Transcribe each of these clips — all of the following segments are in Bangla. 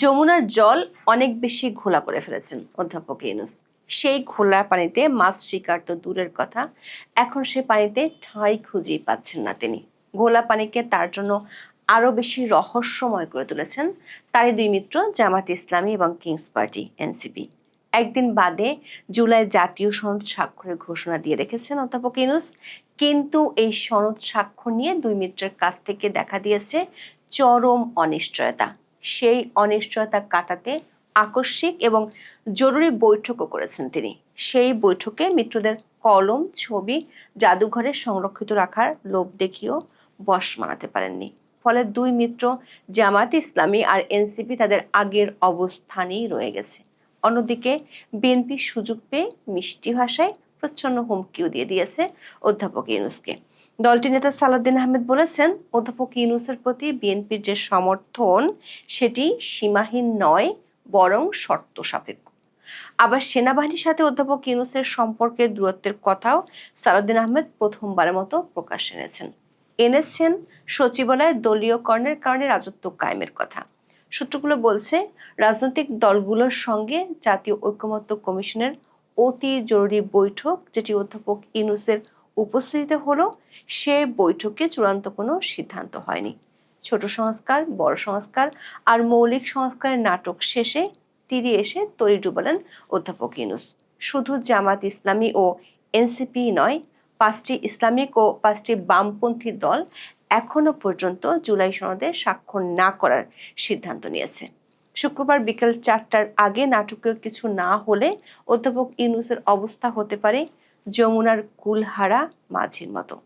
যমুনার জল অনেক বেশি ঘোলা করে ফেলেছেন অধ্যাপক ইউনুস। সেই ঘোলা পানিতে মাছ শিকার তো দূরের কথা, এখন সে পানিতে ঠাঁই খুঁজেই পাচ্ছেন না তিনি। ঘোলা পানিকে তার জন্য আরও বেশি রহস্যময় করে তুলেছেন তারই দুই মিত্র জামাত ইসলামী এবং কিংস পার্টি, এনসিপি। একদিন বাদে জুলাই জাতীয় সনদ স্বাক্ষরের ঘোষণা দিয়ে রেখেছেন অধ্যাপক ইউনুস, কিন্তু এই সনদ স্বাক্ষর নিয়ে দুই মিত্রের কাছ থেকে দেখা দিয়েছে চরম অনিশ্চয়তা। সেই অনিশ্চয়তা কাটাতে আকস্মিক এবং জরুরি বৈঠকও করেছেন তিনি। সেই বৈঠকে মিত্রদের কলম, ছবি, জাদুঘরে সংরক্ষিত রাখার লোভ দেখিয়েও বশ মানাতে পারেননি। ফলে দুই মিত্র জামাত ইসলামী আর এনসিপি তাদের আগের অবস্থানেই রয়ে গেছে। অন্যদিকে বিএনপি সুযোগ পেয়ে মিষ্টি ভাষায় প্রচ্ছন্ন হুমকিও দিয়ে দিয়েছে অধ্যাপক ইউনুসকে। দলটি নেতা সালাউদ্দিন আহমেদ বলেছেন, অধ্যাপক ইউনুসের প্রতি বিএনপির যে সমর্থন, সেটি সীমাহীন নয়, বরং শর্ত সাপেক্ষ। আবার সেনাবাহিনীর সাথে অধ্যাপক ইউনুসের সম্পর্কের দূরত্বের কথাও সালাউদ্দিন আহমেদ প্রথমবারের মতো প্রকাশ এনেছেন। এনেছেন সচিবালয়ে দলীয় কর্ণের কারণে রাজত্ব কায়েমের কথা। সূত্রগুলো বলছে, রাজনৈতিক দলগুলোর সঙ্গে জাতীয় ঐক্যমত্য কমিশনের অতি জরুরি বৈঠক, যেটি অধ্যাপক ইউনুসের উপস্থিতিতে হলো, সে বৈঠকে চূড়ান্ত কোনো সিদ্ধান্ত হয়নি। ছোট সংস্কার, বড় সংস্কার আর মৌলিক সংস্কারের নাটক শেষে তীরে এসে তরি ডুবালেন অধ্যাপক ইউনুস। শুধু জামাত ইসলামী ও এনসিপি নয়, পাঁচটি ইসলামিক ও পাঁচটি বামপন্থী দল এখনও পর্যন্ত জুলাই সনদে স্বাক্ষর না করার সিদ্ধান্ত নিয়েছে। শুক্রবার বিকেল চারটার আগে নাটকীয় কিছু না হলে অধ্যাপক ইউনুসের অবস্থা হতে পারে যমুনার কুলহারা মাঝির মতো।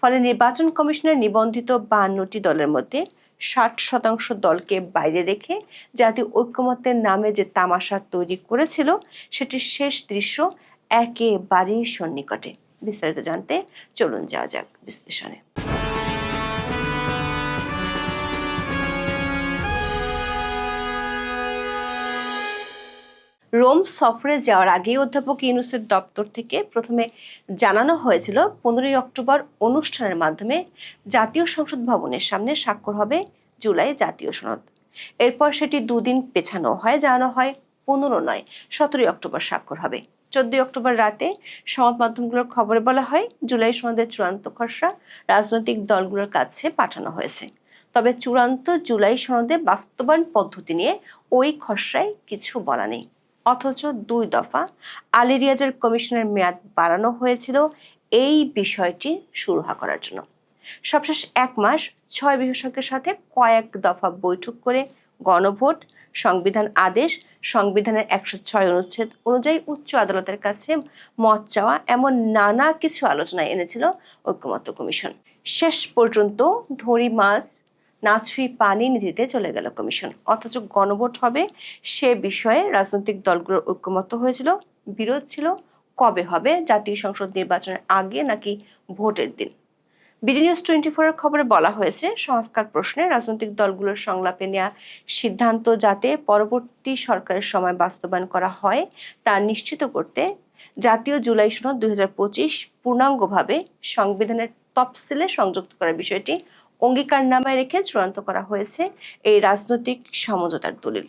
ফলে নির্বাচন কমিশনের নিবন্ধিত বান্নটি দলের মধ্যে ষাট শতাংশ দলকে বাইরে রেখে জাতীয় ঐক্যমত্যের নামে যে তামাশা তৈরি করেছিল, সেটির শেষ দৃশ্য একেবারেই সন্নিকটে। বিস্তারিত জানতে চলুন যাওয়া যাক বিশ্লেষণে। রোম সফরে যাওয়ার আগে অধ্যাপক ইউনুসের দপ্তর থেকে প্রথমে জানানো হয়েছিল, পনেরোই অক্টোবর অনুষ্ঠানের মাধ্যমে জাতীয় সংসদ ভবনের সামনে স্বাক্ষর হবে জুলাই জাতীয় সনদ। এরপর সেটি দুদিন পেছানো হয়, জানানো হয় পনেরো নয়, সতেরোই অক্টোবর স্বাক্ষর হবে। চোদ্দই অক্টোবর রাতে সংবাদ মাধ্যমগুলোর খবরে বলা হয়, জুলাই সনদের চূড়ান্ত খসড়া রাজনৈতিক দলগুলোর কাছে পাঠানো হয়েছে। তবে চূড়ান্ত জুলাই সনদে বাস্তবায়ন পদ্ধতি নিয়ে ওই খসড়ায় কিছু বলা নেই। অথচ দুই দফা। আলী রিয়াজের কমিশনের মেয়াদ বাড়ানো হয়েছিল। এই বিষয়টি সুরাহা করার জন্য। সবশেষ এক মাস ছয় বিশেষজ্ঞের সাথে কয়েক দফা বৈঠক করে গণভোট, সংবিধান আদেশ, সংবিধানের একশো ছয় অনুচ্ছেদ অনুযায়ী উচ্চ আদালতের কাছে মত চাওয়া এমন নানা কিছু আলোচনায় এনেছিল ঐক্যমত্য কমিশন। শেষ পর্যন্ত ধরি মাছ নাছুই পানি নিধিতে চলে গেল কমিশন। অথচ গণভোট হবে সে বিষয়ে রাজনৈতিক দলগুলোর ঐক্যমত্য হয়েছিল, বিরোধ ছিল, কবে হবে, জাতীয় সংসদ নির্বাচনের আগে নাকি ভোটের দিন? বিডি নিউজ টোয়েন্টি ফোরের খবরে বলা হয়েছে, সংস্কার প্রশ্নে রাজনৈতিক দলগুলোর সংলাপে নেওয়া সিদ্ধান্ত যাতে পরবর্তী সরকারের সময় বাস্তবায়ন করা হয়, তা নিশ্চিত করতে জাতীয় জুলাই সনদ দুই পূর্ণাঙ্গভাবে সংবিধানের তফসিলে সংযুক্ত করার বিষয়টি অঙ্গীকারনামায় রেখে চূড়ান্ত করা হয়েছে এই রাজনৈতিক সমঝোতার দলিল।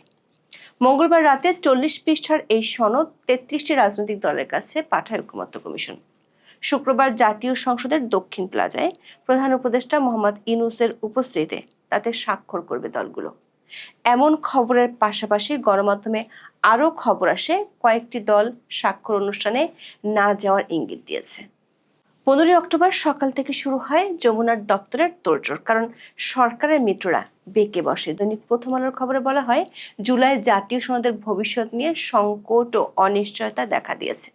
মঙ্গলবার রাতে চল্লিশ পৃষ্ঠার এই সনদ তেত্রিশটি রাজনৈতিক দলের কাছে পাঠায় ঐক্যমত্য কমিশন। শুক্রবার জাতীয় সংসদের দক্ষিণ প্লাজায় প্রধান উপদেষ্টা মোহাম্মদ ইনুসের উপস্থিতিতে তাতে স্বাক্ষর করবে দলগুলো। এমন খবরের পাশাপাশি গণমাধ্যমে আরও খবর আসে, কয়েকটি দল স্বাক্ষর অনুষ্ঠানে না যাওয়ার ইঙ্গিত দিয়েছে। পনেরোই অক্টোবর সকাল থেকে শুরু হয় যমুনার দপ্তরের তোড়জোড়, কারণ সরকারের মিত্ররা বেঁকে বসে। দৈনিক প্রথম আলোর খবরে বলা হয়, জুলাই জাতীয় সনদের ভবিষ্যৎ নিয়ে সংকট ও অনিশ্চয়তা দেখা দিয়েছে।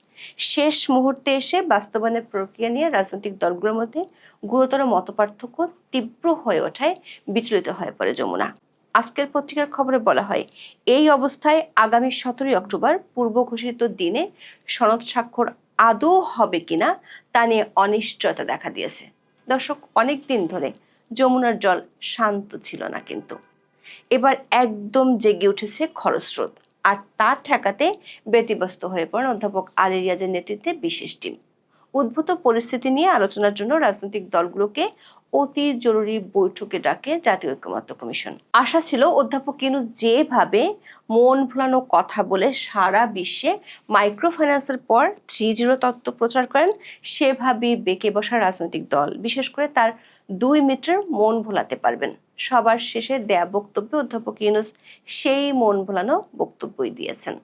শেষ মুহূর্তে এসে বাস্তবায়নের প্রক্রিয়া নিয়ে রাজনৈতিক দলগুলোর মধ্যে গুরুতর মতপার্থক্য তীব্র হয়ে ওঠায়, বিচলিত হয়ে পড়ে যমুনা। আজকের পত্রিকার খবরে বলা হয়, এই অবস্থায় আগামী সতেরোই অক্টোবর পূর্ব ঘোষিত দিনে সনদ স্বাক্ষর আদৌ হবে কিনা তা নিয়ে অনিশ্চয়তা দেখা দিয়েছে। দর্শক অনেক দিন ধরে যমুনার জল শান্ত ছিল না কিন্তু। এবার একদম জেগে উঠেছে খরস্রোত আর তা ঠেকাতে ব্যতিব্যস্ত হয়ে পড়েন অধ্যাপক আলেরিয়াজের নেতৃত্বে বিশেষ টিম। উদ্ভূত পরিস্থিতি নিয়ে আলোচনার জন্য রাজনৈতিক দলগুলোকে অতি জরুরি বৈঠকে ডাকে জাতীয় ঐক্যমত্য কমিশন। আশা ছিল অধ্যাপক কিনু যেভাবে মন ভুলানো কথা বলে সারা বিশ্বে মাইক্রো ফাইন্যান্সের পর থ্রি জিরো তত্ত্ব প্রচার করেন, সেভাবেই বেঁকে বসা রাজনৈতিক দল, বিশেষ করে তার দুই মিটার মন ভোলাতে পারবেন। সবার শেষে দেয়া বক্তব্যে অধ্যাপক ইউনুস সেই মন ভোলানো বক্তব্যই দিয়েছেন।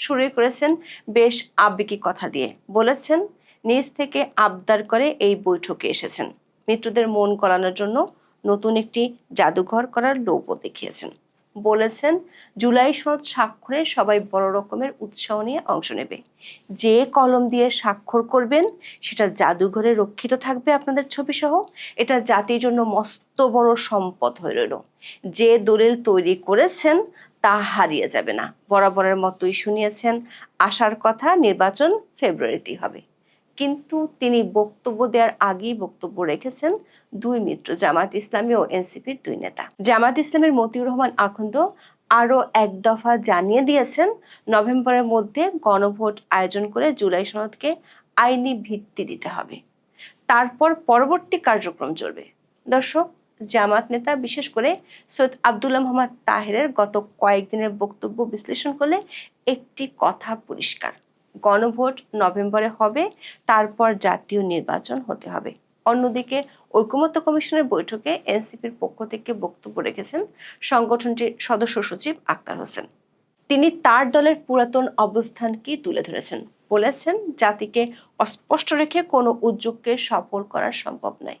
শুরুই করেছেন বেশ আবেগী কথা দিয়ে। বলেছেন নিজ থেকে আবদার করে এই বৈঠকে এসেছেন। মিত্রদের মন গলানোর জন্য নতুন একটি জাদুঘর করার লোভও দেখিয়েছেন। বলেছেন, জুলাই সনদ স্বাক্ষরে সবাই বড় রকমের উৎসাহ নিয়ে অংশ নেবে। যে কলম দিয়ে স্বাক্ষর করবেন, সেটা জাদুঘরে রক্ষিত থাকবে আপনাদের ছবি সহ এটা জাতির জন্য মস্ত বড় সম্পদ হয়ে রইল। যে দলিল তৈরি করেছেন, তা হারিয়ে যাবে না। বরাবরের মতোই শুনিয়েছেন আসার কথা নির্বাচন ফেব্রুয়ারিতেই হবে। কিন্তু তিনি বক্তব্য দেওয়ার আগেই বক্তব্য রেখেছেন দুই মিত্র জামাত ইসলামী ও এনসিপির দুই নেতা। জামাত ইসলামের মতিউর রহমান আখন্দ আরও এক দফা জানিয়ে দিয়েছেন, নভেম্বরের মধ্যে গণভোট আয়োজন করে জুলাই সনদকে আইনি ভিত্তি দিতে হবে। তারপর পরবর্তী কার্যক্রম চলবে। দর্শক জামাত নেতা বিশেষ করে সৈয়দ আবদুল্লাহ মোহাম্মদ তাহেরের গত কয়েকদিনের বক্তব্য বিশ্লেষণ করলে একটি কথা পরিষ্কার। গণভোট নভেম্বরে হবে, তারপর জাতীয় নির্বাচন হতে হবে। অন্যদিকে ঐকমত্য কমিশনের বৈঠকে এনসিপির পক্ষ থেকে বক্তব্য রেখেছেন সংগঠনটির সদস্য সচিব আক্তার হোসেন। তিনি তার দলের পুরাতন অবস্থানকেই তুলে ধরেছেন? বলেছেন, জাতিকে অস্পষ্ট রেখে কোনো উদ্যোগকে সফল করা সম্ভব নয়।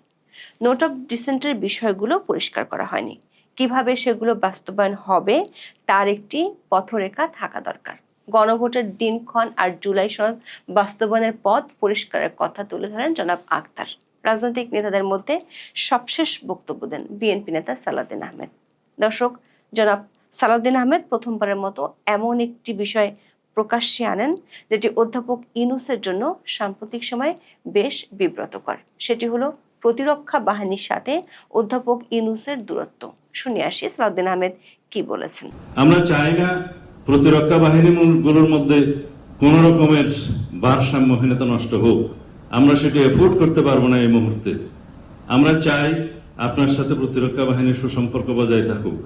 নোট অফ ডিসেন্টের বিষয়গুলো পরিষ্কার করা হয়নি। কীভাবে সেগুলো বাস্তবায়ন হবে, তার একটি পথরেখা থাকা দরকার। গণভোটের দিনক্ষণ আর জুলাই সনদ বাস্তবায়নের পথ পরিষ্কারের কথা তুলে ধরেন জনাব আক্তার। রাজনৈতিক নেতাদের মধ্যে সবশেষ বক্তব্য দেন বিএনপি নেতা সালাউদ্দিন আহমেদ। দর্শক, জনাব সালাউদ্দিন আহমেদ প্রথমবারের মতো এমন একটি বিষয় প্রকাশ্যে আনেন যেটি অধ্যাপক ইনুসের জন্য সাম্প্রতিক সময় বেশ বিব্রতকর। সেটি হলো প্রতিরক্ষা বাহিনীর সাথে অধ্যাপক ইনুসের দূরত্ব। শুনে আসি সালাউদ্দিন আহমেদ কি বলেছেন। আমরা চাই না প্রতিরক্ষা বাহিনীগুলোর মধ্যে কোন রকমের ভারসাম্যহীনতা নষ্ট হোক, আমরা সেটা এফোর্ড করতে পারব না এই মুহূর্তে। আমরা চাই আপনার সাথে প্রতিরক্ষা বাহিনীর সুসম্পর্ক বজায় থাকুক।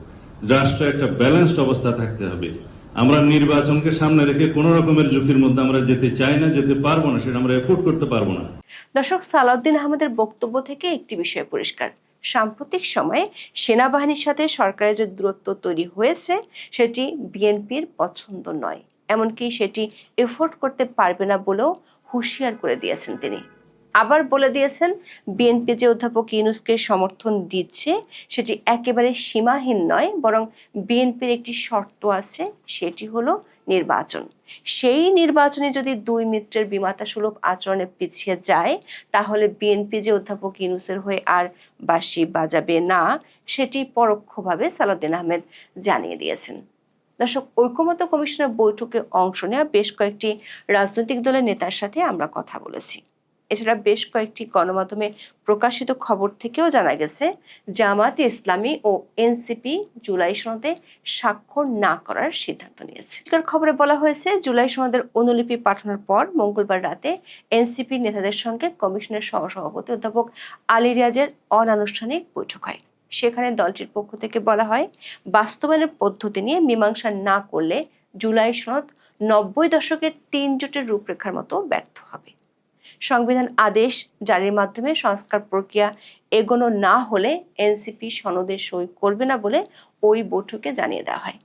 রাষ্ট্র একটা ব্যালেন্সড অবস্থা থাকতে হবে। আমরা নির্বাচনকে সামনে রেখে কোন রকমের ঝুঁকির মধ্যে আমরা যেতে চাই না, যেতে পারব না, সেটা আমরা এফোর্ড করতে পারব না। দর্শক, সালাউদ্দিন আহমেদের বক্তব্য থেকে একটি বিষয় পরিষ্কার। সাম্প্রতিক সময়ে সেনাবাহিনীর সাথে সরকারের যে দূরত্ব তৈরি হয়েছে, সেটি বিএনপির পছন্দ নয়। এমনকি সেটি এফোর্ড করতে পারবে না বলেও হুঁশিয়ার করে দিয়েছেন তিনি। আবার বলে দিয়েছেন, বিএনপি যে অধ্যাপক ইউনুসকে সমর্থন দিচ্ছে, সেটি একেবারে সীমাহীন নয়, বরং বিএনপির একটি শর্ত আছে, সেটি হলো নির্বাচন। সেই নির্বাচনে যদি দুই মিত্রের বিমাতা সুলভ আচরণে পিছিয়ে যায়, তাহলে বিএনপি যে অধ্যাপক ইউনুসের হয়ে আর বাঁশি বাজাবে না, সেটি পরোক্ষভাবে সালাউদ্দিন আহমেদ জানিয়ে দিয়েছেন। দর্শক, ঐকমত্য কমিশনের বৈঠকে অংশ নেওয়া বেশ কয়েকটি রাজনৈতিক দলের নেতার সাথে আমরা কথা বলেছি। এছাড়া বেশ কয়েকটি গণমাধ্যমে প্রকাশিত খবর থেকেও জানা গেছে জামাতে ইসলামী ও এনসিপি জুলাই সনদে স্বাক্ষর না করার সিদ্ধান্ত নিয়েছে। খবরে বলা হয়েছে, জুলাই সনদের অনুলিপি পাঠানোর পর মঙ্গলবার রাতে এনসিপি নেতাদের সঙ্গে কমিশনের সহসভাপতি অধ্যাপক আলী রিয়াজের অনানুষ্ঠানিক বৈঠক হয়। সেখানে দলটির পক্ষ থেকে বলা হয়, বাস্তবায়নের পদ্ধতি নিয়ে মীমাংসা না করলে জুলাই সনদ নব্বই দশকের তিন জোটের রূপরেখার মতো ব্যর্থ হবে। সংবিধান আদেশ জারির মাধ্যমে সংস্কার প্রক্রিয়া এগোনো না হলে এনসিপি সনদে সই করবে না বলে ওই বৈঠকে জানিয়ে দেওয়া হয়।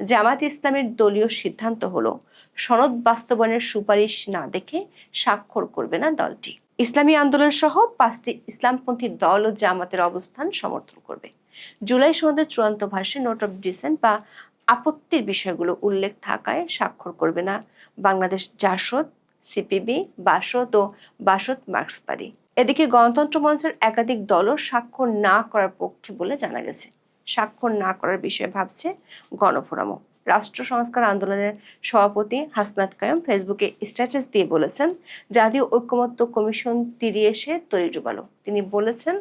জামাত ইসলামের দলীয় সিদ্ধান্ত হলো, সনদ বাস্তবায়নের সুপারিশ না দেখে স্বাক্ষর করবে না দলটি। ইসলামী আন্দোলন সহ পাঁচটি ইসলামপন্থী দল ও জামাতের অবস্থান সমর্থন করবে। জুলাই সনদের চূড়ান্ত ভাষ্যে নোট অফ ডিসেন্ট বা আপত্তির বিষয়গুলো উল্লেখ থাকায় স্বাক্ষর করবে না। বাংলাদেশ জাসদ সিপিবি, বাসদ ও বাসদ মার্ক্সবাদী। এদিকে গণতন্ত্র মঞ্চের একাধিক দলও স্বাক্ষর না করার পক্ষে বলে জানা গেছে। স্বাক্ষর না করার বিষয়ে ভাবছে গণফোরামও। রাষ্ট্র সংস্কার আন্দোলনের সভাপতি হাসনাত কায়ম ফেসবুকে স্ট্যাটাস দিয়ে বলেছেন, জাতীয় ঐক্যমত্য কমিশন তীরে এসে তৈরি ডুবালো তিনি বলেছেন,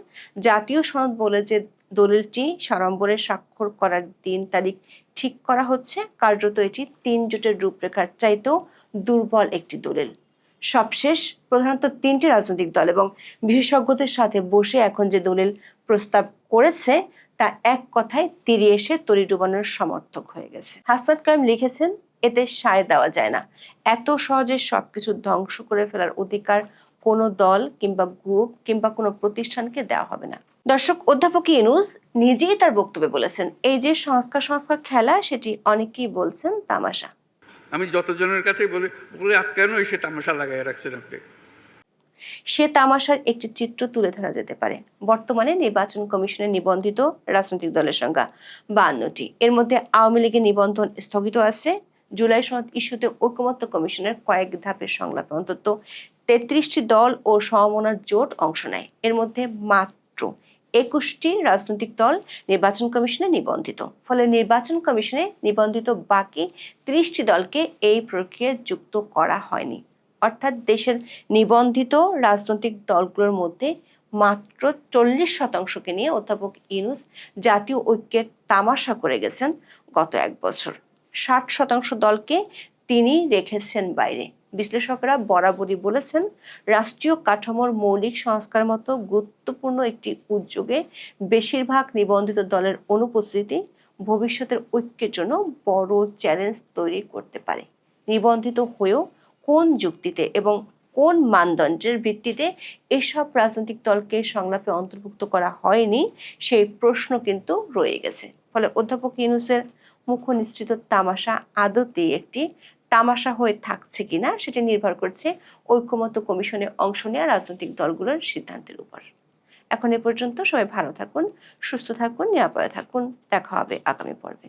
জাতীয় সনদ বলে যে দলিলটি সাড়ম্বরে স্বাক্ষর করার দিন তারিখ ঠিক করা হচ্ছে। কার্যত এটি তিন জোটের রূপরেখার চাইতেও দুর্বল একটি দলিল। সবশেষ, প্রধানত তিনটি রাজনৈতিক দল এবং বিশেষজ্ঞদের সাথে বসে এখন যে দলিল প্রস্তাব করেছে, তা এক কথায় তীরে এসে তরি ডুবানোর সমর্থক হয়ে গেছে। হাসনাত কাইম লিখেছেন, এতে সায় দেওয়া যায় না। এত সহজে সবকিছু ধ্বংস করে ফেলার অধিকার কোনো দল কিংবা গ্রুপ কিংবা কোনো প্রতিষ্ঠানকে দেওয়া হবে না। দর্শক অধ্যাপক ইউনুস নিজেই তার বক্তব্যে বলেছেন এই যে সংস্কার সংস্কার খেলা সেটি অনেকেই বলছেন তামাশা। আমি যতজনের কাছেই বলি বলে কেন এসে তামাশা লাগাই রাখছেন আপনি? সে তামাশার একটি চিত্র তুলে ধরা যেতে পারে। বর্তমানে নির্বাচন কমিশনের নিবন্ধিত রাজনৈতিক দলের সংখ্যা বান্নটি এর মধ্যে আওয়ামী লীগের নিবন্ধন স্থগিত আছে। জুলাই সনদ ইস্যুতে ঐকমত্য কমিশনের কয়েক ধাপের সংলাপে অন্তত তেত্রিশটি দল ও সমমনার জোট অংশ নেয়। এর মধ্যে মাত্র একুশটি রাজনৈতিক দল নির্বাচন কমিশনে নিবন্ধিত। ফলে নির্বাচন কমিশনে নিবন্ধিত বাকি ত্রিশটি দলকে এই প্রক্রিয়ায় যুক্ত করা হয়নি। অর্থাৎ দেশের নিবন্ধিত রাজনৈতিক দলগুলোর মধ্যে মাত্র চল্লিশ শতাংশকে নিয়ে অধ্যাপক ইউনুস জাতীয় ঐক্যের তামাশা করে গেছেন গত এক বছর। ষাট শতাংশ দলকে তিনি রেখেছেন বাইরে। বিশ্লেষকরা বরাবরই বলেছেন, রাষ্ট্রীয় কাঠামোর মৌলিক সংস্কার মতো গুরুত্বপূর্ণ একটি উদ্যোগে বেশিরভাগ নিবন্ধিত দলের অনুপস্থিতি ভবিষ্যতের ঐক্যের জন্য বড় চ্যালেঞ্জ তৈরি করতে পারে। নিবন্ধিত হয়েও কোন যুক্তিতে এবং কোন মানদণ্ডের ভিত্তিতে এসব রাজনৈতিক দলকে সংলাপে অন্তর্ভুক্ত করা হয়নি, সেই প্রশ্ন কিন্তু রয়ে গেছে। ফলে অধ্যাপক ইউনুসের মুখ নিশ্চিত তামাশা আদতেই একটি তামাশা হয়ে থাকছে কিনা সেটি নির্ভর করছে ঐক্যমত্য কমিশনে অংশ নেওয়া রাজনৈতিক দলগুলোর সিদ্ধান্তের উপর। এখন এ পর্যন্ত সবাই ভালো থাকুন, সুস্থ থাকুন, নিরাপদে থাকুন। দেখা হবে আগামী পর্বে।